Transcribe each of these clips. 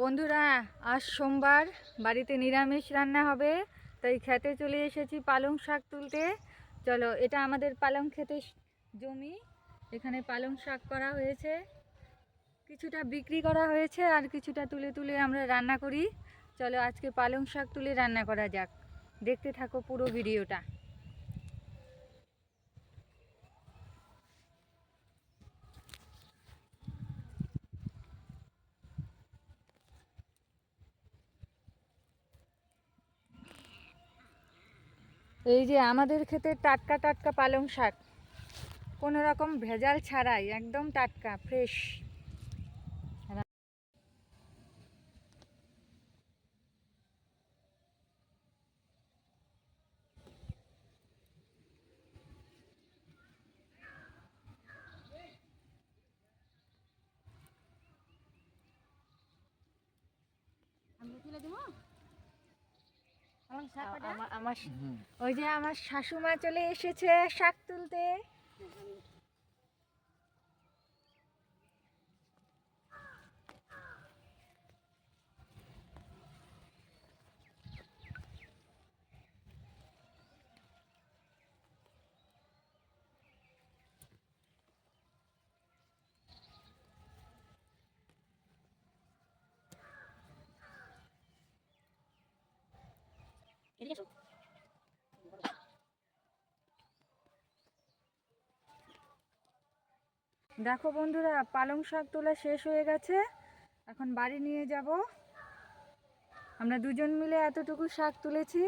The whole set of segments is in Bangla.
বন্ধুরা, আজ সোমবার, বাড়িতে নিরামিষ রান্না হবে, তাই খেতে চলে এসেছি পালং শাক তুলতে। চলো, এটা আমাদের পালং খেতে জমি। এখানে পালং শাক করা হয়েছে। কিছুটা বিক্রি করা হয়েছে আর কিছুটা তুলে তুলে আমরা রান্না করি। চলো, আজকে পালং শাক তুলে রান্না করা যাক। দেখতে থাকো পুরো ভিডিওটা। এই যে আমাদের ক্ষেতে টাটকা টাটকা পালং শাক। কোনো রকম ভেজাল ছাড়াই একদম টাটকা ফ্রেশ আমার আমার ওই যে আমার শাশুমা চলে এসেছে শাক তুলতে। দেখো বন্ধুরা, পালং শাক তোলা শেষ হয়ে গেছে। এখন বাড়ি নিয়ে যাব। আমরা দুজন মিলে এতটুকু শাক তুলেছি।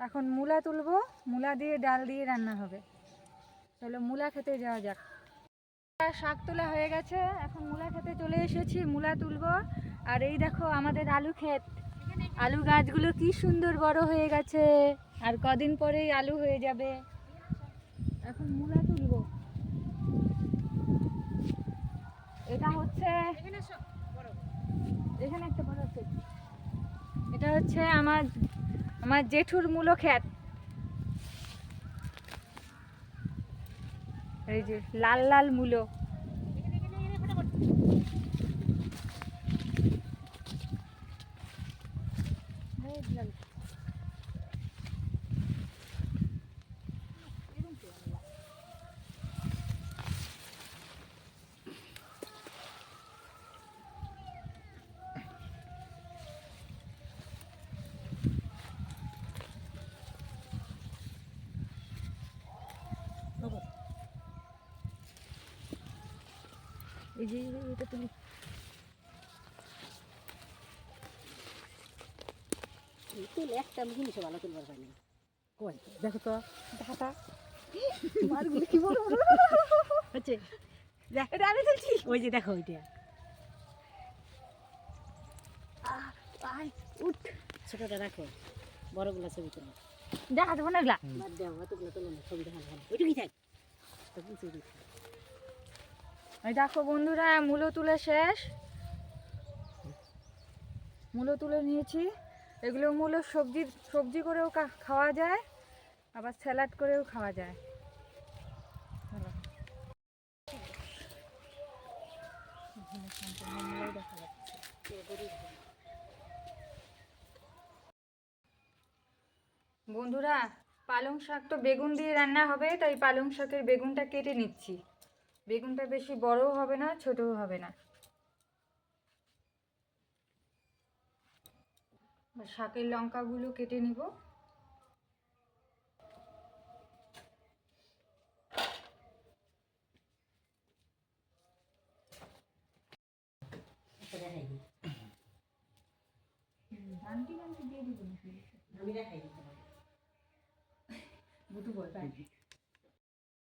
এখন মূলা তুলবো। মূলা দিয়ে ডাল দিয়ে রান্না হবে। চলো মূলা খেতে যাওয়া যাক। শাক তোলা হয়ে গেছে। এখন মূলা খেতে চলে এসেছি। মূলা তুলবো। আর এই দেখো আমাদের আলু ক্ষেত। আলু গাছগুলো কি সুন্দর বড় হয়ে গেছে। আর কদিন পরেই আলু হয়ে যাবে। এখন মূলা তুলবো। এটা হচ্ছে এখানে একটা বড় আছে। এটা হচ্ছে আমার আমার জেঠুর মূলো ক্ষেত। এই যে লাল লাল মূলো এই লাল। এই যে এটা তুমি। তুল একটা জিনিসও ভালো তুলবার পাইনি কই? দেখো তো। ঢাকা মারগুলো কি বড় বড় হচ্ছে। দেখ। এটা আমি তুলছি। ওই যে দেখো ওইটা। আহ, আয়, উঠ। ছোটটা রাখো বড়গুলো ছবি তুলো। দেখা যাব না এগুলা। বাদ দাও অতগুলো তুলো না ছবি দেখানো ভালো ওইটুকুই থাক। তো দিচ্ছি এই দেখো বন্ধুরা, মূলো তুলে শেষ। মূলো তুলে নিয়েছি। এগুলো মূলো সবজি সবজি করেও খাওয়া যায়, আবার স্যালাড করেও খাওয়া যায়। বন্ধুরা, পালং শাক তো বেগুন দিয়ে রান্না হবে, তাই পালং শাকের বেগুনটা কেটে নিচ্ছি। বেগুনটা বেশি বড়ও হবে না ছোটও হবে না। শাকের লঙ্কাগুলো কেটে নিব।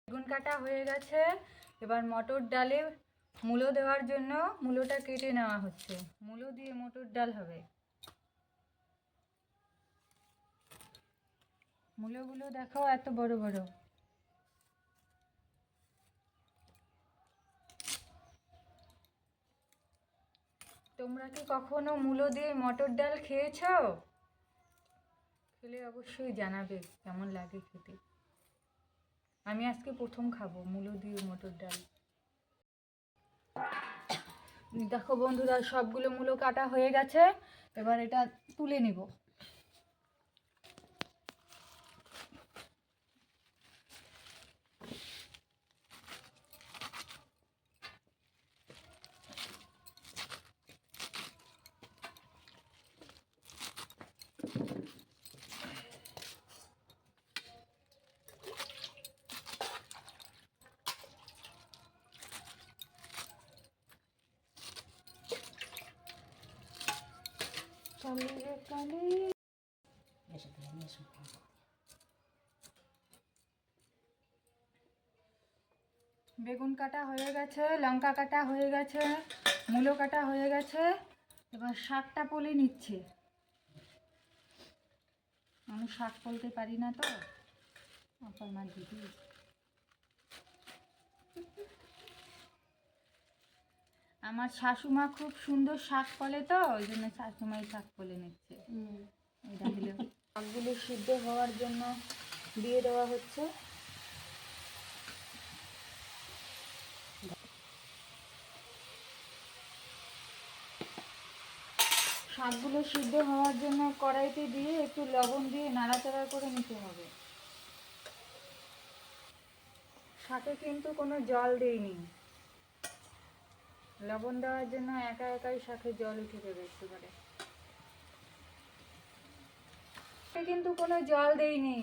বেগুন কাটা হয়ে গেছে। এবার মটর ডালে মূলো দেওয়ার জন্য মূলোটা কেটে নেওয়া হচ্ছে। মূলো দিয়ে মটর ডাল হবে। মূলোগুলো দেখো এত বড় বড়। তোমরা কি কখনো মূলো দিয়ে মটর ডাল খেয়েছো? খেলে অবশ্যই জানাবে, কেমন লাগে খেতে। আমি আজকে প্রথম খাব, মূলো দিয়ে মটর ডাল। দেখো বন্ধুরা, সবগুলো মূলো কাটা হয়ে গেছে। এবার এটা তুলে নিব। বেগুন কাটা হয়ে গেছে, লঙ্কা কাটা হয়ে গেছে, মূলো কাটা হয়ে গেছে, এবার শাকটা পলে নিচ্ছে। আমি শাক পলতে পারি না তো? আপনার দিদি আমার শাশুমা খুব সুন্দর শাক ফলে তো ওই জন্য শাশুমাই শাক পলে নিচ্ছে। এটা হলো শাকগুলো সিদ্ধ হওয়ার জন্য দিয়ে দেওয়া হচ্ছে। শাকগুলো সিদ্ধ হওয়ার জন্য কড়াইতে দিয়ে একটু লবণ দিয়ে নাড়াচাড়া করে নিতে হবে। শাকে কিন্তু কোনো জল দেইনি লবণ দেওয়ার জন্য একা একাই শাকে জল উঠে যাবে একটু করে কিন্তু কোনো জল দেইনি,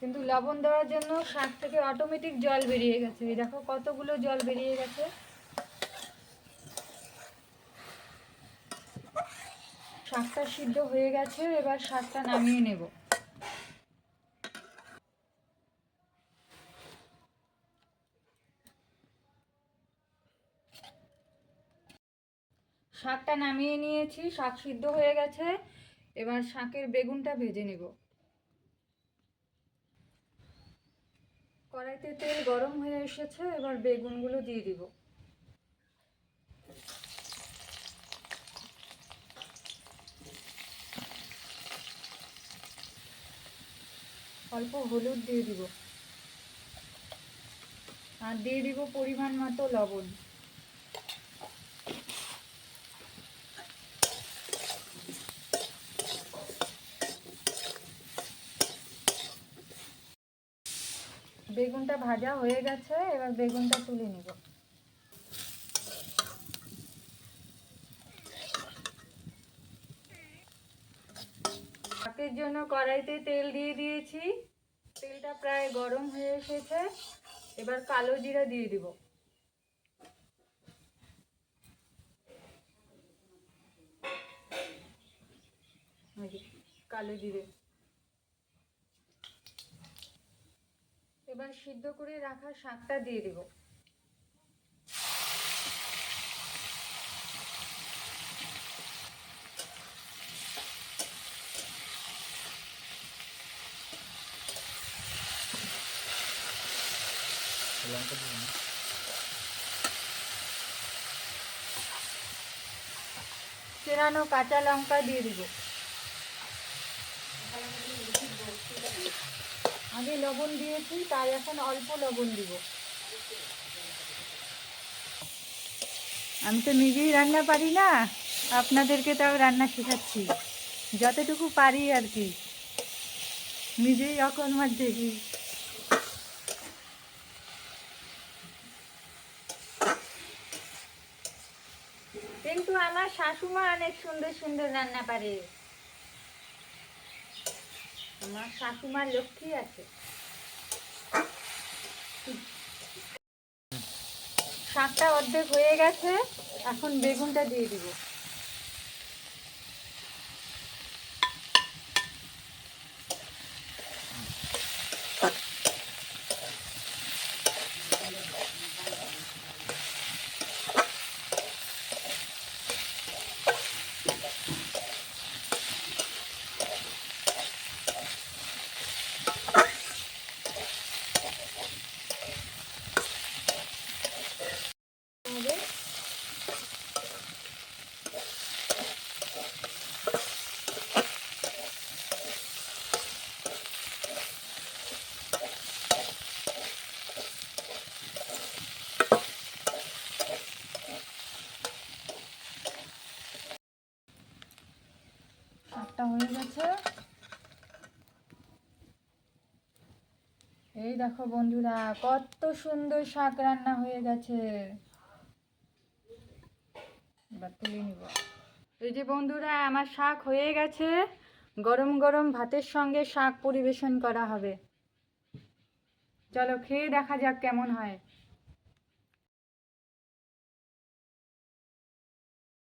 কিন্তু লবণ দেওয়ার জন্য শাক থেকে অটোমেটিক জল বেরিয়ে গেছে। দেখো কতগুলো জল বেরিয়ে গেছে। শাকটা সিদ্ধ হয়ে গেছে, এবার শাকটা নামিয়ে নেব। শাকটা নামিয়ে নিয়েছি, শাক সিদ্ধ হয়ে গেছে। এবার শাকের বেগুনটা ভেজে নেব। কড়াইতে তেল গরম হয়ে এসেছে, এবার বেগুনগুলো দিয়ে দিব। অল্প হলুদ দিয়ে দিব। আর দিয়ে দিব পরিমাণ মতো লবণ। বেগুনটা ভাজা হয়ে গেছে, এবার বেগুনটা তুলে নিব। শাকের জন্য কড়াইতে তেল দিয়ে দিয়েছি। তেলটা প্রায় গরম হয়ে এসেছে, এবার কালো জিরা দিয়ে দিব। কালো জিরে। এবার সিদ্ধ করে রাখা শাকটা দিয়ে দিব। চেরানো কাঁচা লঙ্কা দিয়ে দিব। আগে লবণ দিয়েছি, তাই এখন অল্প লবণ দিব। আমি তো নিজেই রান্না পারি না, আপনাদেরকে তাও রান্না শেখাচ্ছি। যতটুকু পারি আর কি। নিজেই অকর্মার দেখি। কিন্তু আমার শাশুমা অনেক সুন্দর সুন্দর রান্না পারে। আমার শাশুমার লক্ষ্মী আছে। শাকটা অর্ধেক হয়ে গেছে এখন বেগুনটা দিয়ে দিব হবে শাকটা হয়ে গেছে। এই দেখো বন্ধুরা, কত সুন্দর শাক রান্না হয়ে গেছে। তুলে নিব। এই যে বন্ধুরা, আমার শাক হয়ে গেছে। গরম গরম ভাতের সঙ্গে শাক পরিবেশন করা হবে। চলো খেয়ে দেখা যাক কেমন হয়।